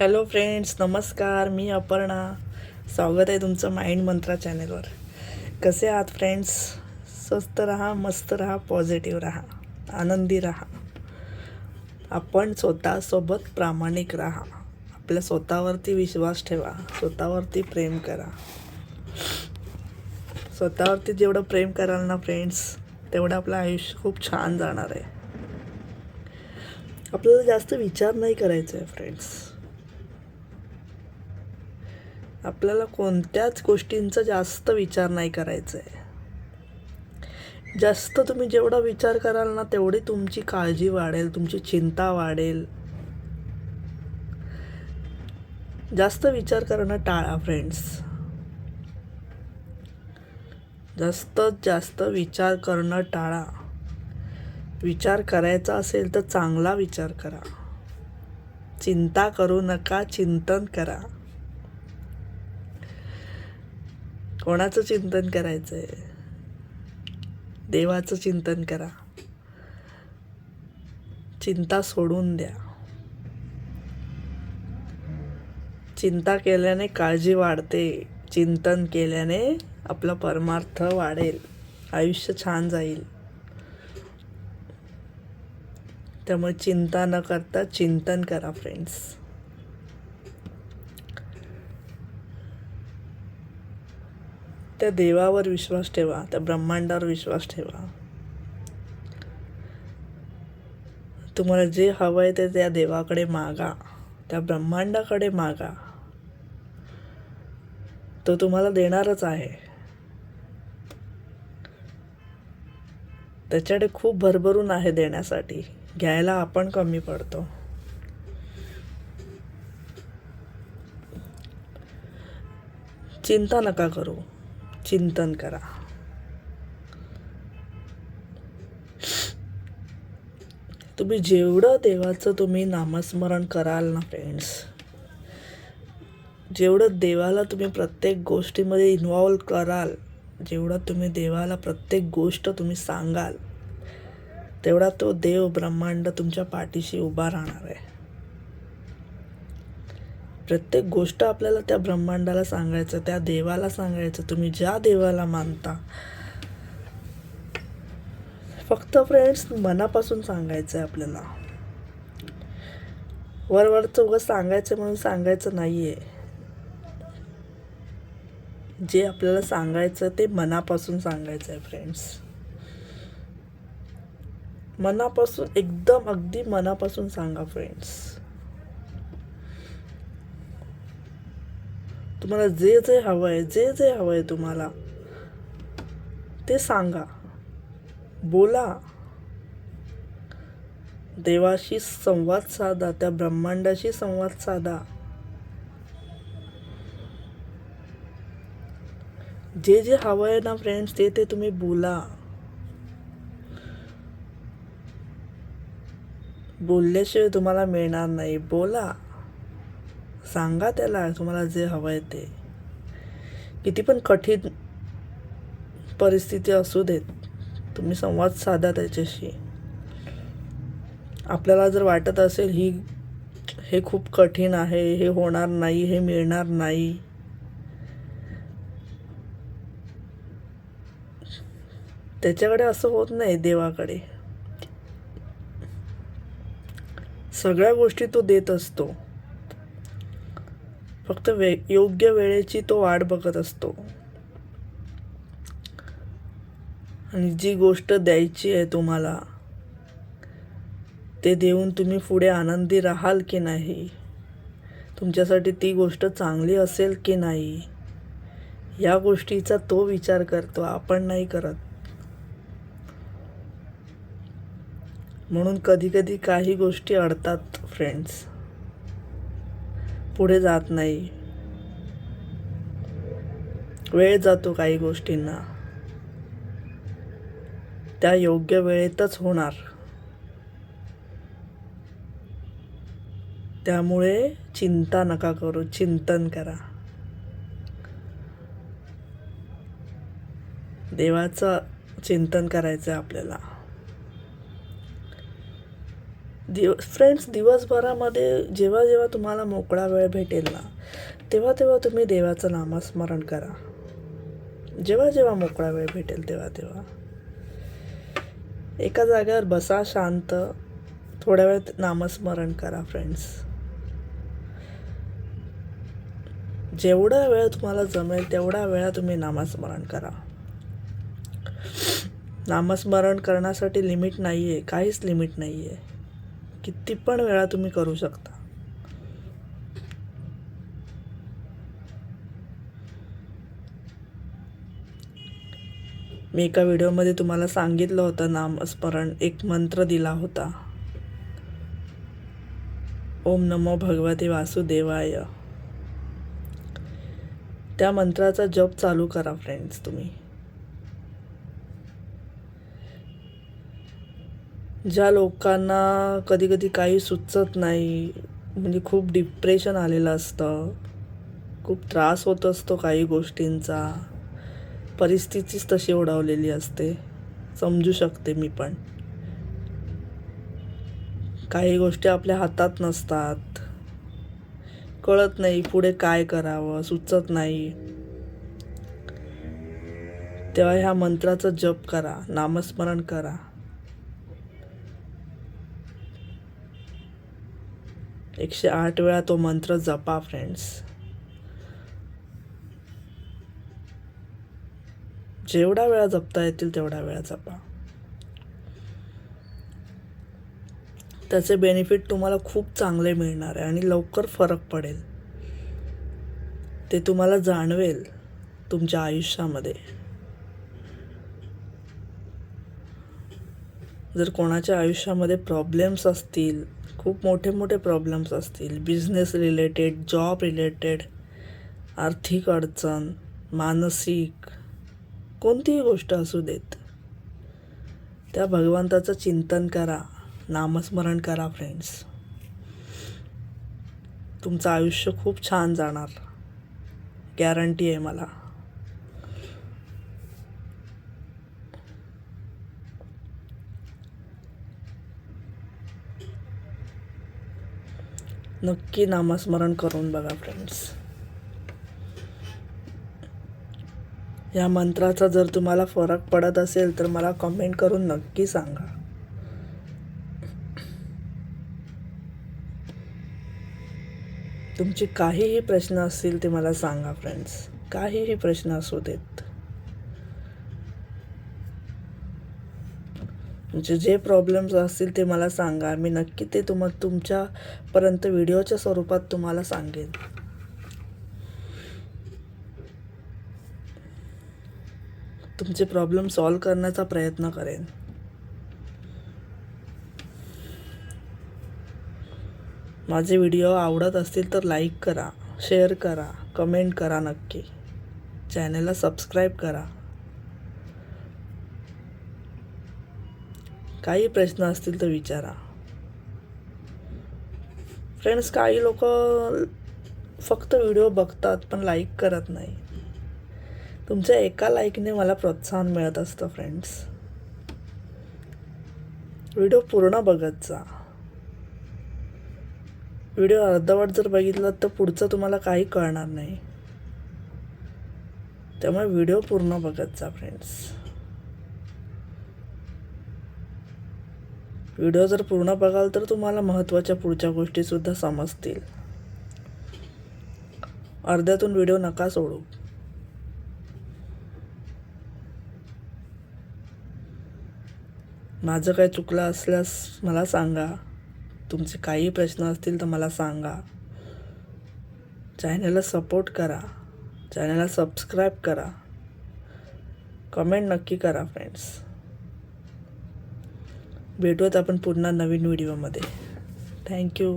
Hello friends नमस्कार मी अपर्णा. स्वागत आहे तुमचं माइंड मंत्रा चॅनेलवर कसे आहात फ्रेंड्स स्वस्त राहा मस्त राहा पॉझिटिव्ह राहा आनंदी राहा. आपण स्वतःसोबत प्रामाणिक राहा. आपल्या स्वतःवरती विश्वास ठेवा स्वतःवरती प्रेम करा. स्वतःवरती जेवढं प्रेम कराल ना फ्रेंड्स तेवढं आपलं आयुष्य खूप छान जाणार आहे. आपल्याला जास्त विचार नाही करायचा आहे फ्रेंड्स आपल्याला कोणत्याच गोष्टींचा जास्त विचार नाही करायचा आहे जास्त तुम्ही जेवढा विचार कराल ना तेवढी तुमची काळजी वाढेल तुमची चिंता वाढेल. जास्त विचार करणं टाळा फ्रेंड्स जास्त जास्त विचार करणं टाळा. विचार करायचा असेल तर चांगला विचार करा. चिंता करू नका चिंतन करा. कोणाचं चिंतन करायचं आहे देवाचं चिंतन करा. चिंता सोडून द्या. चिंता केल्याने काळजी वाढते. चिंतन केल्याने आपला परमार्थ वाढेल. आयुष्य छान जाईल. त्यामुळे चिंता न करता चिंतन करा फ्रेंड्स त्या देवावर विश्वास ठेवा त्या ब्रह्मांडावर विश्वास ठेवा. तुम्हाला जे हवं आहे ते त्या देवाकडे मागा त्या ब्रह्मांडाकडे मागा. तो तुम्हाला देणारच आहे. त्याच्याकडे खूप भरभरून आहे देण्यासाठी. घ्यायला आपण कमी पडतो. चिंता नका करू. चिंतन करा. तुम्ही जेवढं देवाचं तुम्ही नामस्मरण कराल ना फ्रेंड्स जेवढं देवाला तुम्ही प्रत्येक गोष्टीमध्ये इन्व्हॉल्व कराल जेवढं तुम्ही देवाला प्रत्येक गोष्ट तुम्ही सांगाल तेवढा तो देव ब्रह्मांड तुमच्या पाठीशी उभा राहणार आहे. प्रत्येक गोष्ट आपल्याला त्या ब्रह्मांडाला सांगायचं त्या देवाला सांगायचं तुम्ही ज्या देवाला मानता. फक्त फ्रेंड्स मनापासून सांगायचं आहे आपल्याला. वरवरचं उगं सांगायचं म्हणून सांगायचं नाही आहे जे आपल्याला सांगायचं ते मनापासून सांगायचं आहे फ्रेंड्स मनापासून एकदम अगदी मनापासून सांगा फ्रेंड्स तुम्हाला जे जे हवं आहे जे जे हवं आहे तुम्हाला ते सांगा. बोला. देवाशी संवाद साधा त्या ब्रह्मांडाशी संवाद साधा. जे जे हवं आहे ना फ्रेंड्स ते ते तुम्ही बोला. बोलल्याशिवाय तुम्हाला मिळणार नाही. बोला. सांगा त्याला तुम्हाला जे हवं आहे ते. किती पण कठीण परिस्थिती असू देत तुम्ही संवाद साधा त्याच्याशी. आपल्याला जर वाटत असेल ही हे खूप कठीण आहे हे होणार नाही हे मिळणार नाही. त्याच्याकडे असं होत नाही देवाकडे. सगळ्या गोष्टी तो देत असतो. फक्त वे योग्य वेळेची तो वाट बघत असतो. आणि जी गोष्ट द्यायची आहे तुम्हाला ते देऊन तुम्ही पुढे आनंदी राहाल की नाही? तुमच्यासाठी ती गोष्ट चांगली असेल की नाही? या गोष्टीचा तो विचार करतो आपण नाही करत. म्हणून कधी कधी काही गोष्टी अडतात फ्रेंड्स पुढे जात नाही. वेळ जातो काही गोष्टींना. त्या योग्य वेळेतच होणार. त्यामुळे चिंता नका करू चिंतन करा. देवाचं चिंतन करायचं आहे आपल्याला. दिव फ्रेंड्स दिवसभरामध्ये जेव्हा जेव्हा तुम्हाला मोकळा वेळ भेटेल ना तेव्हा तेव्हा तुम्ही देवाचं नामस्मरण करा. जेव्हा जेव्हा मोकळा वेळ भेटेल तेव्हा तेव्हा. एका जागेवर बसा शांत. थोड्या वेळ नामस्मरण करा फ्रेंड्स जेवढा वेळ तुम्हाला जमेल तेवढा वेळा तुम्ही नामस्मरण करा. नामस्मरण करण्यासाठी लिमिट नाही आहे काहीच लिमिट नाही आहे किती पण वेळा तुम्ही करू शकता. मी एका व्हिडिओमध्ये तुम्हाला सांगितलं होतं नामस्मरण एक मंत्र दिला होता. ओम नमो भगवते वासुदेवाय. त्या मंत्राचा जप चालू करा फ्रेंड्स तुम्ही. ज्या लोकांना कधी कधी काही सुचत नाही म्हणजे खूप डिप्रेशन आलेलं असतं. खूप त्रास होत असतो काही गोष्टींचा. परिस्थितीच तशी ओढावलेली असते. समजू शकते मी पण. काही गोष्टी आपल्या हातात नसतात. कळत नाही पुढे काय करावं सुचत नाही. तेव्हा ह्या मंत्राचा जप करा नामस्मरण करा. एकशे आठ वेळा तो मंत्र जपा फ्रेंड्स जेवढा वेळा जपता येतील तेवढा वेळा जपा. त्याचे बेनिफिट तुम्हाला खूप चांगले मिळणार आहे आणि लवकर फरक पडेल. ते तुम्हाला जाणवेल तुमच्या आयुष्यामध्ये. जर कोणाच्या आयुष्यामध्ये प्रॉब्लेम्स असतील खूप मोठे मोठे प्रॉब्लेम्स असतील. बिझनेस रिलेटेड जॉब रिलेटेड आर्थिक अडचण मानसिक कोणतीही गोष्ट असू देत. त्या भगवंताचं चिंतन करा. नामस्मरण करा फ्रेंड्स तुमचं आयुष्य खूप छान जाणार. गॅरंटी आहे मला. नक्की नामस्मरण करून बघा फ्रेंड्स या मंत्राचा जर तुम्हाला फरक पडत असेल तर मला कमेंट करून नक्की सांगा. तुमचे काहीही प्रश्न असतील ते मला सांगा फ्रेंड्स काहीही प्रश्न असू देत. तुमचे जे प्रॉब्लेम्स असतील ते मला सांगा. मी नक्की ते तुम तुमच्यापर्यंत व्हिडिओच्या स्वरूपात तुम्हाला सांगेन. तुमचे प्रॉब्लेम सॉल्व करण्याचा प्रयत्न करेन. माझे व्हिडिओ आवडत असतील तर लाईक करा शेअर करा कमेंट करा नक्की. चॅनलला सबस्क्राईब करा. काही प्रश्न असतील तर विचारा. फ्रेंड्स काही लोक फक्त व्हिडिओ बघतात पण लाईक करत नाही. तुमच्या एका लाईकने मला प्रोत्साहन मिळत असतं फ्रेंड्स व्हिडिओ पूर्ण बघत जा. व्हिडिओ अर्धवट जर बघितलं तर पुढचं तुम्हाला काही कळणार नाही. त्यामुळे व्हिडिओ पूर्ण बघत जा फ्रेंड्स व्हिडिओ जर पूर्ण बघाल तर तुम्हाला महत्त्वाच्या पुढच्या गोष्टीसुद्धा समजतील. अर्ध्यातून व्हिडिओ नका सोडू. माझं काय चुकलं असल्यास मला सांगा. तुमचे काही प्रश्न असतील तर मला सांगा. चॅनलला सपोर्ट करा. चॅनलला सबस्क्राईब करा. कमेंट नक्की करा फ्रेंड्स. भेटूयात आपण पुन्हा नवीन व्हिडिओमध्ये. थँक्यू